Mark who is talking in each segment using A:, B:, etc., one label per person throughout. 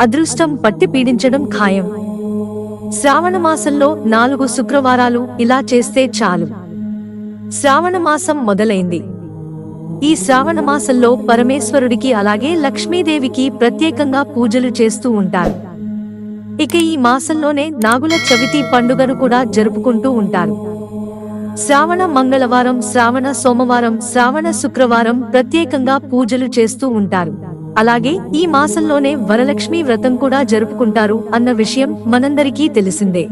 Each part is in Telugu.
A: అదృష్టం పట్టి పీడించడం ఖాయం. శ్రావణ మాసంలో నాలుగు శుక్రవారాలు ఇలా చేస్తే చాలు. శ్రావణ మాసం మొదలైంది. ఈ శ్రావణ మాసంలో పరమేశ్వరుడికి అలాగే లక్ష్మీదేవికి ప్రత్యేకంగా పూజలు చేస్తూ ఉంటారు. ఇక ఈ మాసంలోనే నాగుల చవితి పండుగను కూడా జరుపుకుంటూ ఉంటారు. శ్రావణ మంగళవారం శ్రావణ సోమవారం శ్రావణ శుక్రవారం ప్రత్యేకంగా పూజలు చేస్తూ ఉంటారు. అలాగే ఈ మాసంలోనే వరలక్ష్మి వ్రతం కూడా జరుపుకుంటారు అన్న విషయం మనందరికీ తెలిసిందే.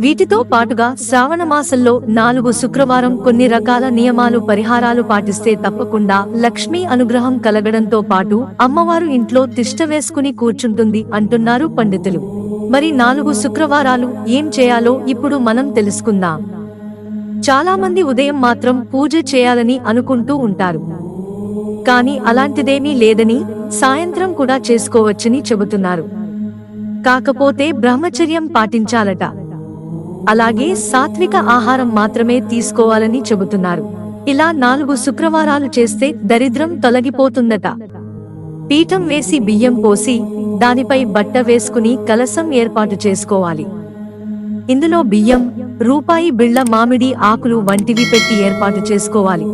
A: వీటితో పాటుగా శ్రావణ మాసంలో నాలుగు శుక్రవారం కొన్ని రకాల నియమాలు పరిహారాలు పాటిస్తే తప్పకుండా లక్ష్మీ అనుగ్రహం కలగడంతో పాటు అమ్మవారు ఇంట్లో తిష్ట వేసుకుని కూర్చుంటుంది అంటున్నారు పండితులు. మరి నాలుగు శుక్రవారాలు ఏం చేయాలో ఇప్పుడు మనం తెలుసుకుందాం. చాలా మంది ఉదయం మాత్రం పూజ చేయాలని అనుకుంటూ ఉంటారు. కానీ అలాంటిదేమీ లేదని సాయంత్రం కూడా చేసుకోవచ్చని చెబుతున్నారు. కాకపోతే బ్రహ్మచర్యం పాటించాలట. అలాగే సాత్విక ఆహారం మాత్రమే తీసుకోవాలని చెబుతున్నారు. ఇలా నాలుగు శుక్రవారాలు చేస్తే దరిద్రం తొలగిపోతుందట. పీఠం వేసి బియ్యం పోసి దానిపై బట్ట వేసుకుని కలసం ఏర్పాటు చేసుకోవాలి. ఇందులో బియ్యం రూపాయి బిళ్ళ మామిడి ఆకులు వంటివి పెట్టి ఏర్పాటు చేసుకోవాలి.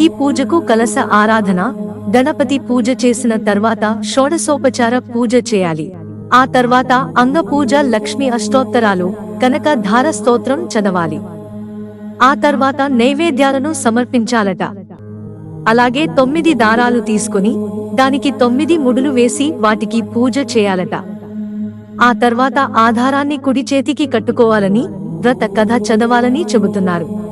A: ఈ పూజకు కలస ఆరాధన గణపతి పూజ చేసిన తర్వాత షోడశోపచార పూజ చేయాలి. ఆ తర్వాత అంగ పూజ లక్ష్మి అష్టోత్తరాలు కనక ధార స్తోత్రం చదవాలి. ఆ తర్వాత నైవేద్యాలను సమర్పించాలట. అలాగే తొమ్మిది దారాలు తీసుకుని దానికి తొమ్మిది ముడులు వేసి వాటికి పూజ చేయాలట. ఆ తర్వాత ఆధారాన్ని కుడి చేతికి కట్టుకోవాలని వ్రత కథ చదవాలని చెబుతున్నారు.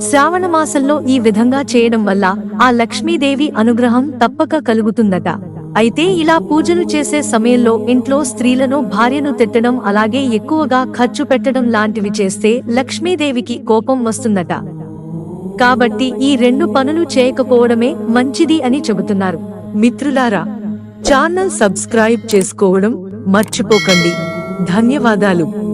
A: శ్రావణమాసంలో ఈ విధంగా చేయడం వల్ల ఆ లక్ష్మీదేవి అనుగ్రహం తప్పక కలుగుతుందట. అయితే ఇలా పూజలు చేసే సమయంలో ఇంట్లో స్త్రీలను భార్యను తిట్టడం అలాగే ఎక్కువగా ఖర్చు పెట్టడం లాంటివి చేస్తే లక్ష్మీదేవికి కోపం వస్తుందట. కాబట్టి ఈ రెండు పనులు చేయకపోవడమే మంచిది అని చెబుతున్నారు. మిత్రులారా ఛానల్ సబ్స్క్రైబ్ చేసుకోవడం మర్చిపోకండి. ధన్యవాదాలు.